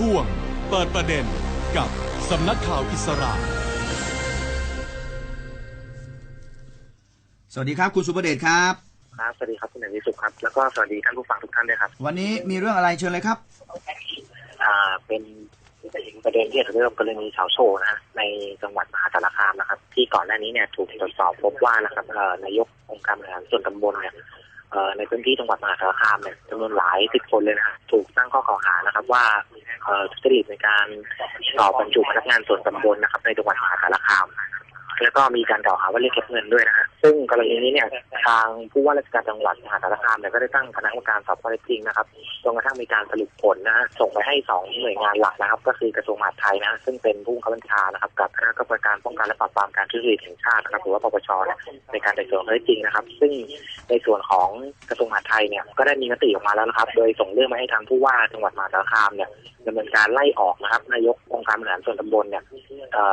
ช่วง เปิดประเด็นกับสำนักข่าวอิสระ สวัสดีครับ คุณสุประเดชครับ ครับสวัสดีครับคุณเอกวิสุขครับ แล้วก็สวัสดีท่านผู้ฟังทุกท่านด้วยครับ วันนี้มีเรื่องอะไรเชิญเลยครับ อ่า เป็นประเด็นที่เกี่ยวกับเรื่องกรณีเสาโชว์นะฮะในจังหวัดมหาสารคามนะครับ ที่ก่อนหน้านี้เนี่ยถูกตรวจสอบพบว่านะครับเอ่อนายกองค์การบริหารส่วนตำบลเนี่ยเอ่อในพื้นที่จังหวัดมหาสารคามเนี่ยจำนวนหลายสิบคนเลยนะฮะถูกตั้งข้อกล่าวหานะครับ ว่าเอ่อ ทุจริตในการสอบบรรจุพนักงานส่วนตำบลนะครับ ในจังหวัดมหาสารคาม แล้วก็มีการกล่าวหาว่าเรียกเก็บเงินด้วยนะฮะ ซึ่งกรณีนี้เนี่ยทางผู้ว่าราชการจังหวัดมหาสารคามเนี่ยก็ได้ตั้งคณะกรรมการสอบข้อเท็จจริงนะครับจนกระทั่งมีการสรุปผลนะฮะส่งไปให้สองหน่วยงานหลักนะครับ ก็คือกระทรวงมหาดไทยนะซึ่งเป็นผู้บังคับบัญชานะครับกับคณะกรรมการป้องกันและปราบปรามการทุจริตแห่งชาตินะครับหรือว่าปปชเนี่ยในการไต่สวนข้อเท็จจริงนะครับ ซึ่งในส่วนของกระทรวงมหาดไทยเนี่ยก็ได้มีมติออกมาแล้วนะครับ โดยส่งเรื่องมาให้ทางผู้ว่าจังหวัดมหาสารคามเนี่ยดำเนินการไล่ออกนะครับนายกองค์การบริหารส่วนตำบลเนี่ย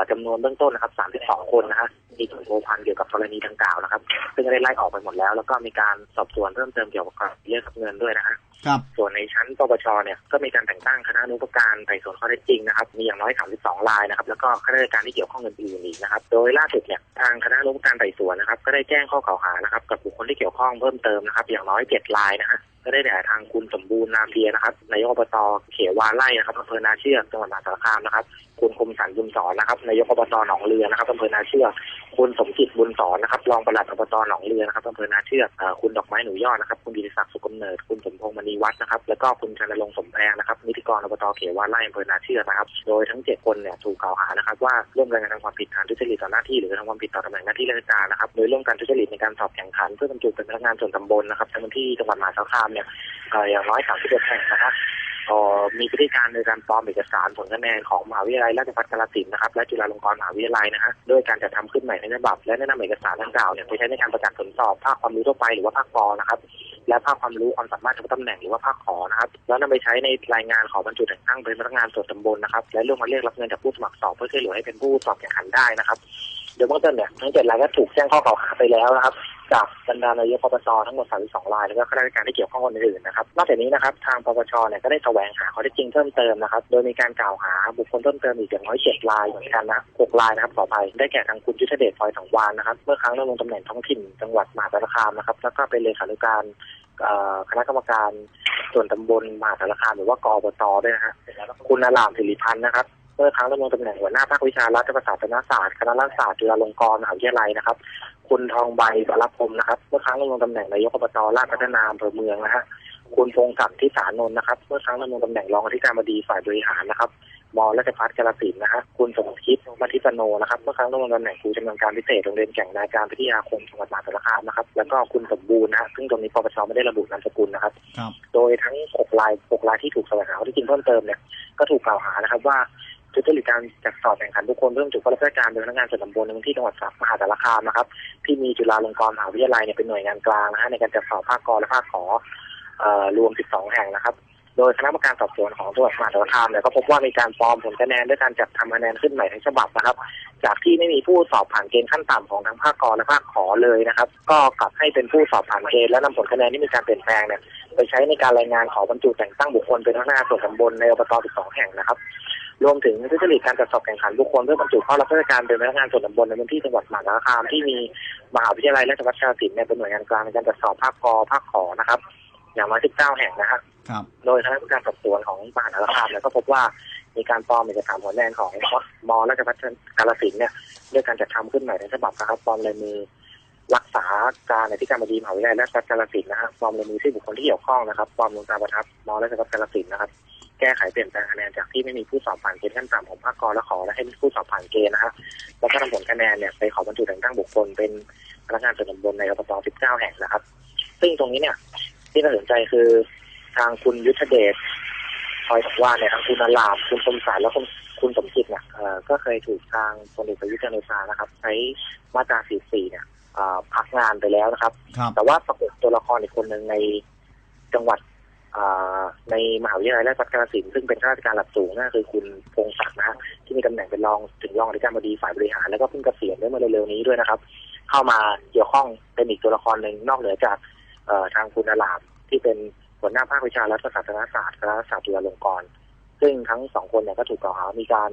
จำนวนเบื้องต้นนะครับ 32 คนนะฮะมีผลโพพันเกี่ยวกับกรณีดังกล่าวนะครับซึ่งได้ไล่ออกไปหมดแล้ว แล้วก็มีการสอบสวนเพิ่มเติมเกี่ยวกับเรื่องเงินด้วยนะฮะครับส่วนในชั้นปปชเนี่ยก็มีการแต่งตั้งคณะอนุกรรมการไต่สวนข้อเท็จจริงนะครับมีอย่างน้อย 32รายนะครับแล้วก็ข้าราชการที่เกี่ยวข้องอื่นๆอีกนะครับโดยล่าสุดเนี่ยทางคณะอนุกรรมการไต่สวนนะครับก็ได้แจ้งข้อกล่าวหานะครับกับบุคคลที่เกี่ยวข้องเพิ่มเติมนะครับอย่างน้อย7รายนะฮะ ก็ได้แก่ทางคุณสมบูรณ์นาเพียนะครับนายกอบตเขวาไร่นะครับอำเภอนาเชือกจังหวัดมหาสารคามนะครับ คุณคมสันบุญสอนนะครับนายกอบตหนองเรือนะครับอำเภอนาเชือกคุณสมจิตบุญสอนนะครับรองปลัดอบตหนองเรือนะครับอำเภอนาเชือกเอ่อคุณดอกไม้หนูยอดนะครับคุณดิศักดิ์สุกำเนิด คุณสมพงษ์มณีวัฒน์นะครับ แล้วก็คุณชนรงค์สมแพงนะครับนิติกรอบตเขวาไร่อำเภอนาเชือกนะครับโดยทั้งเจ็ดคนเนี่ยถูกกล่าวหานะครับว่าร่วมกันกระทำความผิดฐานทุจริตต่อหน้าที่หรือกระทำความผิดต่อตำแหน่งหน้าที่ราชการนะครับโดยร่วมกันทุจริตในการสอบแข่งขันเพื่อบรรจุเป็นพนักงานส่วนตำบลนะครับทั้งที่จังหวัดมหาสารคามเนี่ยเอ่อย่างน้อย31แห่งนะครับมีพฤติการในการปลอมเอกสารผลคะแนนของมหาวิทยาลัยราชภัฏกาฬสินธุ์นะครับและจุฬาลงกรณ์มหาวิทยาลัยนะฮะโดยการจัดทำขึ้นใหม่ในฉบับ และแนะนำเอกสารดังกล่าวเนี่ยไปใช้ในการประกาศผลสอบภาคความรู้ทั่วไปหรือว่าภาคปอนะครับและภาคความรู้ความสามารถเฉพาะตำแหน่งหรือว่าภาคขอนะครับแล้วนำไปใช้ในรายงานขอบรรจุแต่งตั้งเป็นพนักงานส่วนตำบลนะครับและร่วมมาเรียกรับเงินจากผู้สมัครสอบเพื่อช่วยเหลือให้เป็นผู้สอบแข่งขันได้นะครับโดยเบื้องต้นเนี่ยทั้งเจ็ดรายก็ถูกแจ้งข้อกล่าวหาไปแล้วนะครับ จากบรรดานายกปปชทั้งหมด 32 ราย แล้วก็ข้าราชการที่เกี่ยวข้องคนอื่นๆนะครับ นอกจากนี้นะครับ ทางปปชเนี่ยก็ได้แสวงหาข้อเท็จจริงเพิ่มเติมนะครับ โดยมีการกล่าวหาบุคคลเพิ่มเติมอีกอย่างน้อย7รายเหมือนกันนะ6รายนะครับขออภัยได้แก่ทางคุณยุทธเดชพลอยสังวานนะครับ เมื่อครั้งดำรงตำแหน่งท้องถิ่นจังหวัดมหาสารคามนะครับ แล้วก็เป็นเลขานุการคณะกรรมการส่วนตำบลมหาสารคามหรือว่ากอบตด้วยนะฮะคุณอาลามสิริพันธ์นะครับ เมื่อครั้งดำรงตำแหน่งหัวหน้าภาควิชารัฐประศาสนศาสตร์คณะรัฐศาสตร์จุฬาลงกรณ์มหาวิทยาลัยนะครับ คุณทองใบบารพรมนะครับเมื่อครั้งดำรงตำแหน่งนายกอบตราชพัฒนาอำเภอเมืองนะฮะคุณพงศักดิ์ที่สานนท์นะครับเมื่อครั้งดำรงตำแหน่งรองอธิการบดีฝ่ายบริหารนะครับมราชพัฒกาฬสินนะฮะคุณสมคิดมัธิปโนนะครับเมื่อครั้งดำรงตำแหน่งครูชำนาญการพิเศษโรงเรียนแก่งนาการพิทยาคมจังหวัดมหาสารคามนะครับแล้วก็คุณสมบูรณ์นะฮะซึ่งตรงนี้ปปชไม่ได้ระบุนามสกุลนะครับ โดยทั้ง6ราย6รายที่ถูกสวงหาที่จริงเพิ่มเติมเนี่ยก็ถูกกล่าวหานะครับว่า ทุจริตการจัดสอบแข่งขันบุคคลเพิ่มจุดข้าราชการเป็นพนักงานส่วนตำบลในพื้นที่จังหวัดมหาสารคามนะครับที่มีจุฬาลงกรณ์มหาวิทยาลัยเนี่ยเป็นหน่วยงานกลางนะฮะในการจัดสอบภาคกรและภาคขอรวม 12 แห่งนะครับ โดยคณะกรรมการสอบสวนของจังหวัดมหาสารคามเนี่ยก็พบว่ามีการปลอมผลคะแนนด้วยการจัดทำคะแนนขึ้นใหม่ทั้งฉบับนะครับ จากที่ไม่มีผู้สอบผ่านเกณฑ์ขั้นต่ำของทั้งภาคกรและภาคขอเลยนะครับ ก็กลับให้เป็นผู้สอบผ่านเกณฑ์และนำผลคะแนนที่มีการเปลี่ยนแปลงเนี่ยไปใช้ในการรายงานขอบรรจุแต่งตั้งบุคคลเป็นหัวหน้าส่วนตำบลในอบต 12 แห่งนะครับ รวมถึงทุจริตการจัดสอบแข่งขันบุคคลเพื่อบรรจุเข้ารับราชการเป็นพนักงานส่วนตำบลในพื้นที่จังหวัดมหาสารคามที่มีมหาวิทยาลัยราชภัฏกาฬสินธุ์เนี่ยเป็นหน่วยงานกลางในการจัดสอบภาคกอภาคขอนะครับ อย่างน้อย19แห่งนะฮะครับ โดยคณะกรรมการสอบสวนของมหาสารคามเนี่ยก็พบว่ามีการปลอมเอกสารหัวแนนของมราชภัฏกาฬสินธุ์เนี่ยด้วยการจัดทำขึ้นใหม่ในฉบับนะครับปลอมลายมือรักษาการในที่การบดีมหาวิทยาลัยราชภัฏกาฬสินธุ์นะฮะปลอมลายมือที่บุคคลที่เกี่ยวข้องนะครับปลอมลงตาประทับมราชภัฏกาฬสินธุ์นะครับ แก้ไขเปลี่ยนแปลงคะแนนจากที่ไม่มีผู้สอบผ่านเกณฑ์ขั้นต่ำของภาคกรและขอและให้มีผู้สอบผ่านเกณฑ์นะฮะแล้วก็นำผลคะแนนเนี่ยไปขอบรรจุแต่งตั้งบุคคลเป็นพนักงานส่วนตำบลในอบต19 แห่งนะครับ ซึ่งตรงนี้เนี่ย ที่น่าสนใจคือทางคุณยุทธเดชคอยบอกว่าเนี่ยทางคุณนลามคุณสมสารและคุณคุณสมจิตเนี่ยเอ่อก็เคยถูกทางพลเอกประยุทธ์จันทร์โอชานะครับ ใช้มาตรา 44 เนี่ยเอ่อพักงานไปแล้วนะครับครับ แต่ว่าปรากฏตัวละครอีกคนหนึ่งในจังหวัดอ่า ในมหาวิทยาลัยราชภัฏกาฬสินธุ์ซึ่งเป็นข้าราชการระดับสูงนั่นคือคุณพงศักดิ์นะฮะที่มีตำแหน่งเป็นรองถึงรองอธิการบดีฝ่ายบริหารแล้วก็เพิ่งเกษียณได้มื่อเร็วๆนี้ด้วยนะครับ เข้ามาเกี่ยวข้องเป็นอีกตัวละครหนึ่งนอกเหนือจากทางคุณอลามที่เป็นหัวหน้าภาควิชารัฐศาสนศาสตร์คณะศาสตร์จุฬาลงกรณ์ซึ่งทั้งสองคนเนี่ยก็ถูกกล่าวหามีการ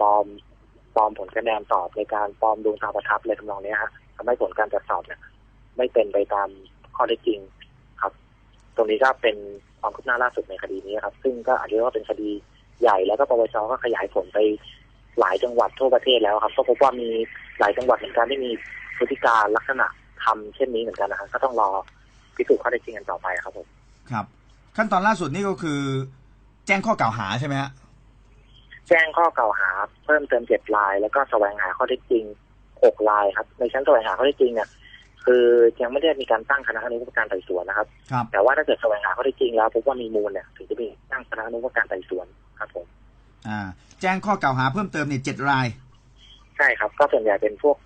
ปลอมปลอมผลคะแนนสอบในการปลอมดวงตาประทับอะไรทำนองเนี้ยฮะทำให้ผลการตรวจสอบเนี่ย ไม่เป็นไปตามข้อเท็จจริงครับ ตรงนี้ก็เป็น ความคืบหน้าล่าสุดในคดีนี้ครับ ซึ่งก็อาจจะเรียกว่าเป็นคดีใหญ่แล้วก็ปปชก็ขยายผลไปหลายจังหวัดทั่วประเทศแล้วครับก็พบว่ามีหลายจังหวัดเหมือนกันที่มีพฤติการลักษณะทำเช่นนี้เหมือนกันนะครับก็ต้องรอพิสูจน์ข้อเท็จจริงกันต่อไปครับผมครับ ขั้นตอนล่าสุดนี่ก็คือ แจ้งข้อกล่าวหาใช่ไหมฮะแจ้งข้อกล่าวหา เพิ่มเติมเจ็ดราย แล้วก็แสวงหาข้อเท็จจริงหกรายครับ ในชั้นแสวงหาข้อเท็จจริงเนี่ย คือยังไม่ได้มีการตั้งคณะอนุกรรมการไต่สวนนะครับ ครับแต่ว่าถ้าเกิดแสวงหาข้อเท็จจริงแล้วพบว่ามีมูลเนี่ยถึงจะมีตั้งคณะอนุกรรมการไต่สวนครับผมอ่า แจ้งข้อกล่าวหาเพิ่มเติมเนี่ยเจ็ดราย ใช่ครับ ก็ส่วนใหญ่เป็นพวก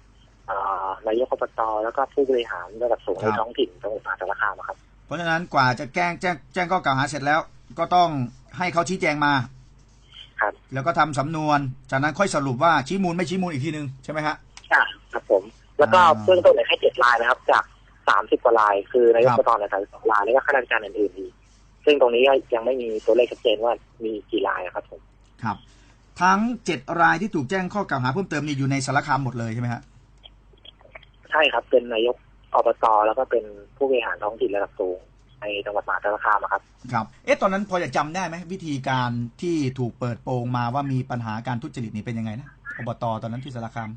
เอ่อนายกอบตแล้วก็ผู้บริหารระดับสูงในท้องถิ่นจังหวัดมหาสารคามอะครับ เพราะฉะนั้นกว่าจะแจ้งแจ้งแจ้งข้อกล่าวหาเสร็จแล้ว ก็ต้องให้เขาชี้แจงมาครับแล้วก็ทำสำนวน จากนั้นค่อยสรุปว่าชี้มูลไม่ชี้มูลอีกทีนึงใช่ไหมฮะอ่าครับผม แล้วก็อ่าเบื้องต้นเนี่ยให้ เจ็ดรายนะครับ จากสามสิบกว่าราย คือนายกครับอบตเนี่ยสามสิบสองรายแล้วก็ข้าราชการอื่นๆอีกซึ่งตรงนี้ก็ยังไม่มีตัวเลขชัดเจนว่ามีกี่รายอะครับผมครับ ทั้งเจ็ดรายที่ถูกแจ้งข้อกล่าวหาเพิ่มเติมนี่อยู่ในสารคามหมดเลยใช่ไหมฮะใช่ครับ เป็นนายกอบตแล้วก็เป็นผู้บริหารท้องถิ่นระดับสูงในจังหวัดมหาสารคามอะครับ ครับ เอ๊ะ ตอนนั้นพอจะจำได้ไหมวิธีการที่ถูกเปิดโปงมาว่ามีปัญหาการทุจริตนี่เป็นยังไงนะ อบต ตอนนั้นที่สารคาม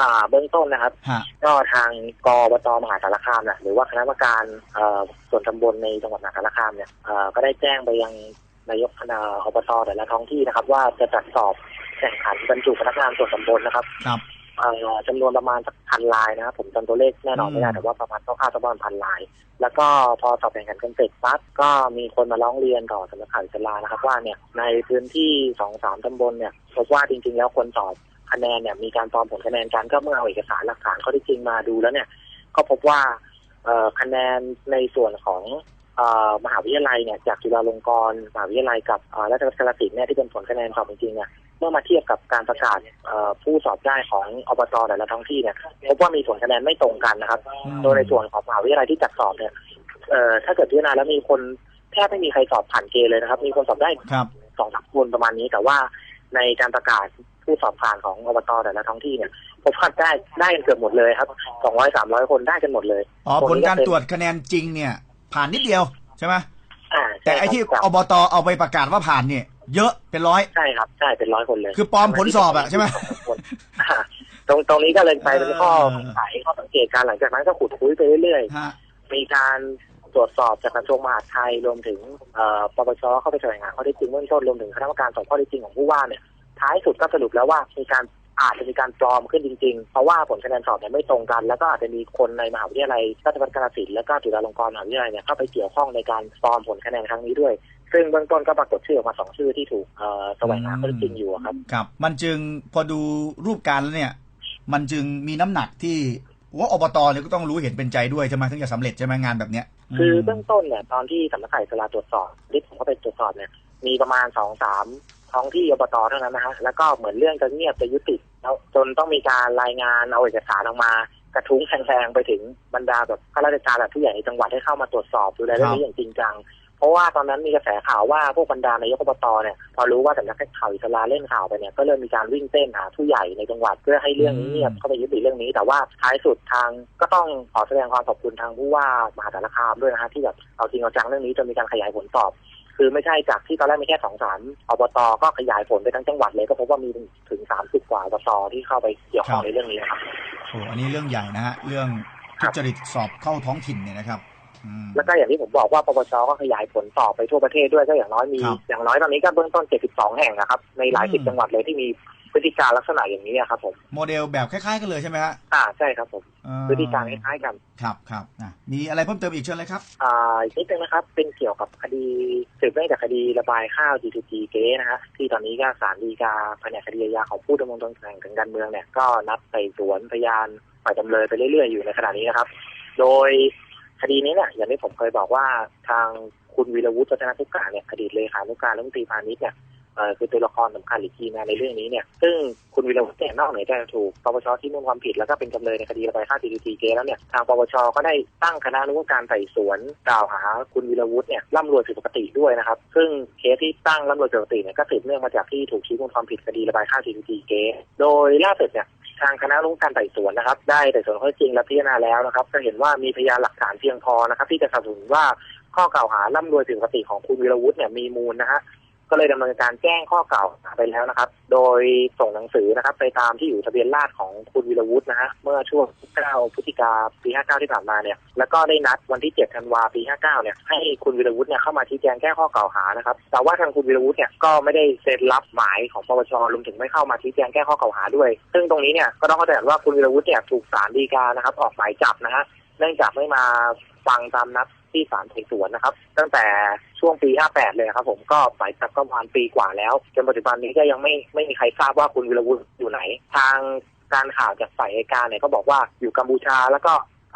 อ่าเบื้องต้นนะครับ ฮะ ก็ทางกอบตมหาสารคามนะหรือว่าคณะกรรมการเอ่อส่วนตำบลในจังหวัดมหาสารคามเนี่ยเอ่อก็ได้แจ้งไปยังนายกคณะอบตแต่ละท้องที่นะครับ ว่าจะจัดสอบแข่งขันบรรจุพนักงานส่วนตำบลนะครับครับ เอ่อจำนวนประมาณสักพันลายนะครับ ผมจำตัวเลขแน่นอนไม่ได้อืม แต่ว่าประมาณคร่าวๆสักประมาณพันลาย แล้วก็พอสอบแข่งขันกันเสร็จปั๊บก็มีคนมาร้องเรียนต่อสำนักข่าวอิสลานะครับ ว่าเนี่ยในพื้นที่สองสามตำบลเนี่ยพบว่าจริงๆ แล้วคนสอบ คะแนนเนี่ยมีการปลอมผลคะแนนกันก็เมื่อเอาเอกสารหลักฐานข้อเที่จริงมาดูแล้วเนี่ย ก็พบว่าเอ่อคะแนนในส่วนของเอ่อมหาวิทยาลัยเนี่ยจากจุฬาลงกรณ์มหาวิทยาลัยกับเอ่อราชภัฏกาฬสินธุ์เนี่ยที่เป็นผลคะแนนสอบจริงๆเนี่ยเมื่อมาเทียบกับการประกาศเอ่อผู้สอบได้ของอบตแต่ละท้องที่เนี่ยพบว่ามีผลคะแนนไม่ตรงกันนะครับอืมโดยในส่วนของมหาวิทยาลัยที่จัดสอบเนี่ยเอ่อถ้าเกิดพิจารณาแล้วมีคนแทบไม่มีใครสอบผ่านเกณฑ์เลยนะครับ มีคนสอบได้ครับสองสามคนประมาณนี้แต่ว่าในการประกาศ ผู้สอบผ่านของอบตแต่ละท้องที่เนี่ยพบว่าได้ได้กันเกือบหมดเลยครับสองร้อยสามร้อยคนได้กันหมดเลยอ๋อตรงผลนี้การเป็นตรวจคะแนนจริงเนี่ย ผ่านนิดเดียวใช่ไหมอ่าแต่ไอ้ที่ใช่ครับอบตเอาไปประกาศว่าผ่านเนี่ย เยอะเป็นร้อยใช่ครับใช่เป็นร้อยคนเลย คือปลอมผลสอบอะใช่ไหมอ่าตรงตรงนี้ก็เลยไปเป็นข้อเออสงสัยข้อสังเกตการหลังจากนั้นก็ขุดคุยไปเรื่อยฮะๆมีการตรวจสอบจากกระทรวงมหาดไทยรวมถึงเอ่อปปชเข้าไปแสวงหาข้อเท็จจริงเบื้องต้นรวมถึงคณะกรรมการสอบข้อเท็จจริงของผู้ว่าเนี่ย ท้ายสุดก็สรุปแล้วว่ามีการอาจจะมีการปลอมขึ้นจริงๆ เพราะว่าผลคะแนนสอบเนี่ยไม่ตรงกัน แล้วก็อาจจะมีคนในมหาวิทยาลัยราชภัฏกาฬสินธุ์และก็จุฬาลงกรณ์มหาวิทยาลัยเนี่ยเข้าไปเกี่ยวข้องในการปลอมผลคะแนนครั้งนี้ด้วย ซึ่งเบื้องต้นก็ปรากฏชื่อออกมาสองชื่อที่ถูกเอ่อแสวงหาข้อเท็จจริงอยู่อะครับ ครับ มันจึงพอดูรูปการแล้วเนี่ย มันจึงมีน้ำหนักที่ว่าอบตเนี่ยก็ต้องรู้เห็นเป็นใจด้วยใช่ไหมถึงจะสำเร็จใช่ไหมงานแบบเนี้ยคือมเบื้องต้นเนี่ยตอนที่สำนักข่าวอิสลาตรวจสอบที่ผมเข้าไปตรวจสอบเนี่ยมีประมาณสองสาม ท้องที่อบตเท่านั้นนะฮะแล้วก็เหมือนเรื่องจะเงียบจะยุติแล้วจนต้องมีการรายงานเอาเอกสารออกมากระทุ้งแรงๆไปถึงบรรดาแบบข้าราชการแบบผู้ใหญ่ในจังหวัดให้เข้ามาตรวจสอบดูแลเรื่องนี้อย่างจริงจังเพราะว่าตอนนั้นมีกระแสข่าวว่าพวกบรรดานายกอบตเนี่ยพอรู้ว่าสำนักข่าวอิสลาเล่นข่าวไปเนี่ยก็เริ่มมีการวิ่งเต้นหาผู้ใหญ่ในจังหวัดเพื่อให้เรื่องนี้เงียบเข้าไปยุติเรื่องนี้ แต่ว่าท้ายสุดทางก็ต้องขอแสดงความขอบคุณทางผู้ว่ามหาสารคามด้วยนะฮะที่แบบเอาจริงเอาจังเรื่องนี้จนมีการขยายผลสอบ คือไม่ใช่จากที่ตอนแรกมีแค่สองสารอบตก็ขยายผลไปทั้งจังหวัดเลยก็พบว่ามีถึงสามสิบกว่าอบตที่เข้าไปเกี่ยวข้องในเรื่องนี้ครับโอ้อันนี้เรื่องใหญ่นะฮะเรื่องทุจริตสอบเข้าท้องถิ่นเนี่ยนะครับ แล้วก็อย่างที่ผมบอกว่าปปชก็ขยายผลสอบไปทั่วประเทศด้วยก็อย่างน้อยมีครับอย่างน้อยตอนนี้ก็เบื้องต้น 72 แห่งนะครับ ในหลายสิบอืมจังหวัดเลยที่มีพฤติการลักษณะอย่างนี้อะครับผมโมเดลแบบคล้ายๆกันเลยใช่ไหมฮะอ่าใช่ครับผมเอ่อพฤติการคล้ายๆกันครับครับอะมีอะไรเพิ่มเติมอีกเชิญเลยครับอ่าอีกนิดนึงนะครับ เป็นเกี่ยวกับคดีสืบเนื่องจากคดีระบายข้าว G2G เก๊นะฮะที่ตอนนี้ก็ศาลฎีกาแผนกคดีอาญาของผู้ดำรงตำแหน่งทางการเมืองเนี่ยก็นัดไต่สวนพยานฝ่ายจำเลยไปเรื่อยๆอยู่ในขณะนี้นะครับ โดย คดีนี้เนี่ยอย่างที่ผมเคยบอกว่าทางคุณวีรวุฒิวัฒนทุกกาเนี่ยอดีตเลขานุการรัฐมนตรีพาณิชย์เนี่ย คือตัวละครสำคัญอีกทีนะในเรื่องนี้เนี่ยซึ่งคุณวิรวุฒิเนี่ยนอกเหนือจากถูกปปชที่มุ่งความผิดแล้วก็เป็นจำเลยในคดีระบายค่า TTT เกแล้วเนี่ยทางปปชก็ได้ตั้งคณะอนุกรรมการไต่สวนกล่าวหาคุณวิรวุฒิเนี่ยร่ำรวยผิดปกติด้วยนะครับซึ่งเคสที่ตั้งร่ำรวยผิดปกติเนี่ยก็สืบเนื่องมาจากที่ถูกชี้มูลความผิดคดีระบายค่า TTT เกโดยล่าสุดเนี่ยทางคณะรู้การไต่สวนนะครับ ได้ไต่สวนข้อจริงและพิจารณาแล้วนะครับ ก็เห็นว่ามีพยานหลักฐานเพียงพอนะครับ ที่จะสนับสนุนว่าข้อกล่าวหาร่ำรวยผิดปกติของคุณวีรวุฒิเนี่ยมีมูลนะฮะ ก็เลยดำเนินการแจ้งข้อกล่าวหาไปแล้วนะครับ โดยส่งหนังสือนะครับ ไปตามที่อยู่ทะเบียนราษฎรของคุณวีรวุฒินะฮะเมื่อช่วง 9 พฤศจิกาปี 59 ที่ผ่านมาเนี่ย แล้วก็ได้นัดวันที่ 7 ธันวาปี 59 เนี่ย ให้คุณวีรวุฒิเนี่ยเข้ามาชี้แจงแก้ข้อกล่าวหานะครับ แต่ว่าทางคุณวีรวุฒิเนี่ยก็ไม่ได้เซ็นรับหมายของปปชรวมถึงไม่เข้ามาชี้แจงแก้ข้อกล่าวหาด้วย ซึ่งตรงนี้เนี่ยก็ต้องเข้าใจว่าคุณวีรวุฒิเนี่ยถูกศาลฎีกานะครับออกหมายจับนะฮะเนื่องจากไม่มาฟังตามนัด ที่ศาลไต่สวนนะครับ ตั้งแต่ช่วงปี 58 เลยครับ ผมก็หมายจับก็ประมาณปีกว่าแล้วจนปัจจุบันนี้ก็ยังไม่ไม่มีใครทราบว่าคุณวิรวุฒิอยู่ไหน ทางการข่าวจากฝ่ายอัยการเนี่ยก็บอกว่าอยู่กัมพูชาแล้วก็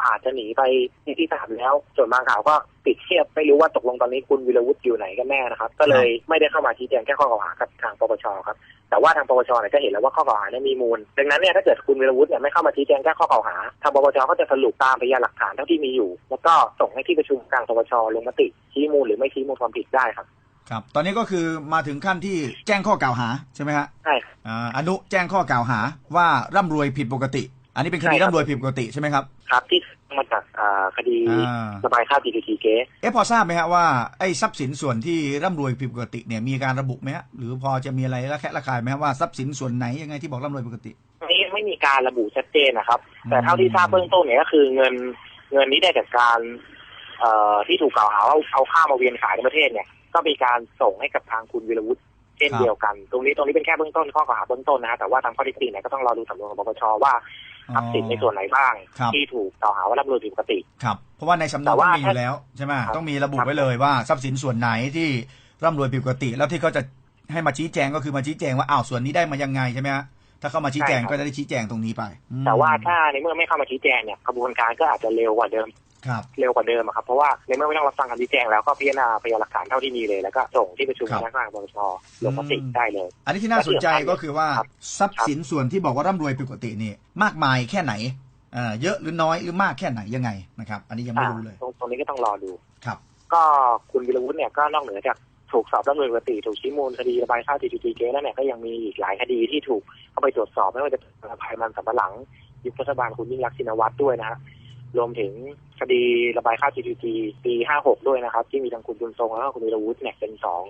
อาจจะหนีไปที่ที่สามแล้ว ส่วนบางข่าวก็ปิดเทียบไม่รู้ว่าตกลงตอนนี้คุณวีรวุฒิอยู่ไหนกันแน่นะครับ ก็เลยไม่ได้เข้ามาชี้แจงแก้ข้อกล่าวหากับทางปปชครับแต่ว่าทางปปชเนี่ยก็เห็นแล้วว่าข้อกล่าวหาเนี่ยมีมูล ดังนั้นเนี่ยถ้าเกิดคุณวีรวุฒิเนี่ยไม่เข้ามาชี้แจงแก้ข้อกล่าวหา ทางปปชก็จะสรุปตามพยานหลักฐานเท่าที่มีอยู่ แล้วก็ส่งให้ที่ประชุมกลางปปชลงมติชี้มูลหรือไม่ชี้มูลความผิดได้ครับครับ ตอนนี้ก็คือมาถึงขั้นที่แจ้งข้อกล่าวหาใช่ไหมฮะใช่ครับอ่าอนุแจ้งข้อกล่าวหาว่าร่ำรวยผิดปกติ อันนี้เป็นคดีใช่ครับร่ำรวยผิดปกติใช่ไหมครับ ครับที่มาจากอ่าคดีอ่าระบายค่า TTT เกสเอ๊ะพอทราบไหมฮะว่าไอ้ทรัพย์สินส่วนที่ร่ำรวยผิดปกติเนี่ยมีการระบุไหมฮะหรือพอจะมีอะไรระแคะระคายไหมฮะว่าทรัพย์สินส่วนไหนยังไงที่บอกร่ำรวยปกตินี้ไม่มีการระบุชัดเจนนะครับอืมแต่เท่าที่ทราบเบื้องต้นเนี่ยก็คือเงินเงินนี้ได้จากการเอ่อที่ถูกกล่าวหาว่าเอาข้าวมาเวียนขายในประเทศเนี่ย ก็มีการส่งให้กับทางคุณวิรวุฒิเช่นเดียวกัน ตรงนี้ตรงนี้เป็นแค่เบื้องต้นข้อกล่าวหาเบื้องต้นนะฮะแต่ว่าทางข้อเท็จจริงเนี่ยก็ต้องรอดูสำนวนของปปชว่า ทรัพย์สินในส่วนไหนบ้างครับที่ถูกกล่าวหาว่ารับรวยผิดปกติ ครับ เพราะว่าในสำเนาแต่ต้อว่างมีอยู่แล้วใช่ไหมครับต้องมีระบุไว้เลยว่าทรัพย์สินส่วนไหนที่ร่ำรวยผิดปกติ แล้วที่เขาจะให้มาชี้แจงก็คือมาชี้แจงว่าอ้าวส่วนนี้ได้มายังไงใช่ไหมฮะถ้าเข้ามาชี้แจงก็จะได้ชี้แจงตรงนี้ไปอืมแต่ว่าถ้าในเมื่อไม่เข้ามาชี้แจงเนี่ยกระบวนการก็อาจจะเร็วกว่าเดิมครับ เร็วกว่าเดิมอะครับเพราะว่าในเมื่อไม่ต้องรับฟังคำชี้แจงแล้วก็พิจารณาพยานหลักฐานเท่าที่มีเลยแล้วก็ส่งที่ประชุมครับคณะกรรมการปปชลงมติได้เลย อันนี้ที่น่าสนใจก็คือว่าครับทรัพย์สินส่วนที่บอกว่าร่ำรวยผิดปกตินี่มากมายแค่ไหนเอ่อเยอะหรือน้อยหรือมากแค่ไหนยังไงนะครับ อันนี้ยังไม่รู้เลยอ่าตรงตรงนี้ก็ต้องรอดูครับ ก็คุณวิรวุฒิเนี่ยก็นอกเหนือจากถูกสอบดำเนินปกติถูกชี้มูลคดีระบายค่า TTT เกแล้วเนี่ยก็ยังมีอีกหลายคดีที่ถูกเข้าไปตรวจสอบไม่ว่าจะเป็นภายมันสำปะหลังยุครัฐบาลคุณยิ่งรักษณ์ชินวัตรด้วยนะฮะ รวมถึงคดีระบายค่า TPT ปี 56 ด้วยนะครับ ที่มีทั้งคุณบุญทรงแล้วก็คุณวีรวุฒิเนี่ยเป็นสอง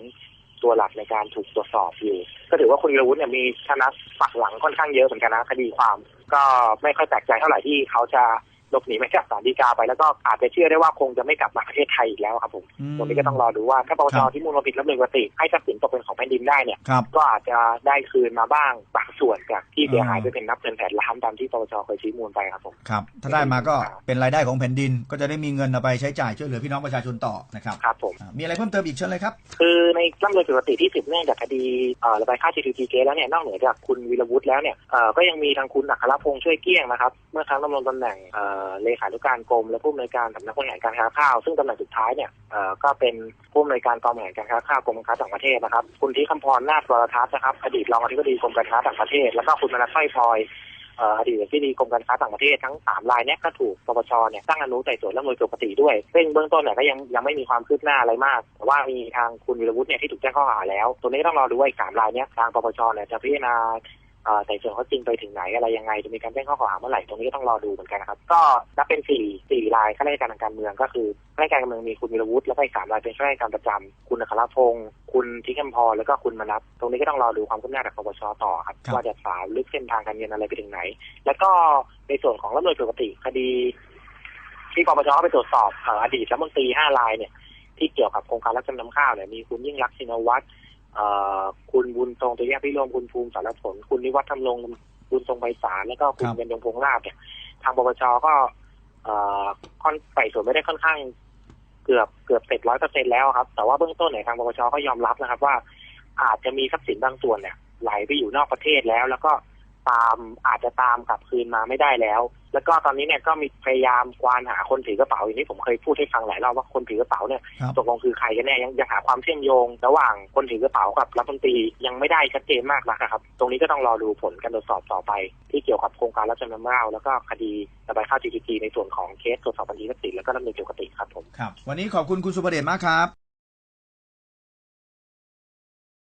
ตัวหลักในการถูกตรวจสอบอยู่ ก็ถือว่าคุณวีรวุฒิเนี่ยมีชนะฝักหลังค่อนข้างเยอะเหมือนกันนะคดีความ ก็ไม่ค่อยแปลกใจเท่าไหร่ที่เขาจะ หลบหนีไปจากศาลฎีกาไปแล้วก็อาจจะเชื่อได้ว่าคงจะไม่กลับมาประเทศไทยอีกแล้วครับผมอืมตรงนี้ก็ต้องรอดูว่าถ้าปปชครับที่มูลความผิดรับเรื่องปกติให้ทรัพย์สินตกเป็นของแผ่นดินได้เนี่ยครับก็อาจจะได้คืนมาบ้างบางส่วนจากที่เสียหายอ่าไปเป็นนับเงินแสนล้านตามที่ปปชเคยชี้มูลไปครับผมครับถ้าได้มาก็เป็นรายได้ของแผ่นดินก็จะได้มีเงินเอาไปใช้จ่ายช่วยเหลือพี่น้องประชาชนต่อนะครับครับผมอ่ามีอะไรเพิ่มเติมอีกเชิญเลยครับคือในร่ำรวยปกติที่สืบเนื่องจากคดีเอ่อระบายค่า GTT เกแล้วเนี่ยนอกเหนือจากคุณวีรวุฒิแล้วเนี่ยเอ่อก็ยังมีทางคุณอัครพงษ์ช่วยเกลี้ยงนะครับเมื่อครั้งดำรงตำแหน่งเลขาธิการกรมและผู้อำนวยการสำนักบริหารการค้าข้าว ซึ่งตำแหน่งสุดท้ายเนี่ยก็เป็นผู้อำนวยการกองบริหารการค้าข้าวกรมการค้าต่างประเทศนะครับ คุณที่คำพรนาถวรทัศน์นะครับอดีตรองอธิบดีกรมการค้าต่างประเทศ แล้วก็คุณมนัสสร้อยพลอยอดีตอธิบดีกรมการค้าต่างประเทศทั้งสามรายเนี่ยก็ถูกปปชเนี่ยตั้งอนุไต่สวนเรื่องโดยปกติด้วย ซึ่งเบื้องต้นเนี่ยก็ยังยังไม่มีความคืบหน้าอะไรมาก แต่ว่ามีทางคุณวิรวุฒิเนี่ยที่ถูกแจ้งข้อหาแล้ว ตัวนี้ต้องรอดูว่าอีกสามรายเนี่ยทางปปชเนี่ยจะพิจารณา ไต่สวนข้อจริงไปถึงไหนอะไรยังไงจะมีการแจ้งข้อกล่าวหาเมื่อไหร่ตรงนี้ก็ต้องรอดูเหมือนกันนะครับ ก็นับเป็นสี่สี่รายข้าราชการทางการเมืองก็คือข้าราชการการเมืองมีคุณวิรวุฒิแล้วก็อีกสามรายเป็นข้าราชการประจำคุณอัครพงศ์คุณทิคมพรแล้วก็คุณมนัสตรงนี้ก็ต้องรอดูความคืบหน้าจากปปชต่อครับครับว่าจะสาวลึกเส้นทางการเงินอะไรไปถึงไหน แล้วก็ในส่วนของรับโดยปกติคดีที่ปปชเข้าไปตรวจสอบเอ่ออดีตรัฐมนตรีห้ารายเนี่ยที่เกี่ยวกับโครงการรับจำนำข้าวเนี่ยมีคุณยิ่งรักษณ์ชินวัตรเอ่อ คุณบุญทรงตุยพิรมคุณภูมิสารผล คุณนิวัฒน์ทำรงบุญทรงไพศาลแล้วก็คุณครับเบญจงพงษ์ลาภเนี่ย ทางปปชก็ค่อนไต่สวนไม่ได้ค่อนข้าง เกือบเกือบเสร็จร้อยเปอร์เซ็นแล้วครับ แต่ว่าเบื้องต้นเนี่ยทางปปชก็ยอมรับนะครับว่า อาจจะมีทรัพย์สินบางส่วนเนี่ยไหลไปอยู่นอกประเทศแล้ว แล้วก็ ตามอาจจะตามกลับคืนมาไม่ได้แล้ว แล้วก็ตอนนี้เนี่ยก็มีพยายามควานหาคนถือกระเป๋าอย่างที่ผมเคยพูดให้ฟังหลายรอบว่าคนถือกระเป๋าเนี่ยครับตกลงคือใครกันแน่ยังยังหาความเชื่อมโยง ระหว่างคนถือกระเป๋ากับรัฐมนตรียังไม่ได้ชัดเจนมากนักนะครับ ตรงนี้ก็ต้องรอดูผลการตรวจสอบต่อไป ที่เกี่ยวกับโครงการรับจำนำข้าวแล้วก็คดีระบายข้าว GTP ในส่วนของเคสตรวจสอบบัญชีทรัพย์สินแล้วก็ดำเนินเกี่ยวกับติครับผมครับวันนี้ขอบคุณคุณสุประเดชมากครับ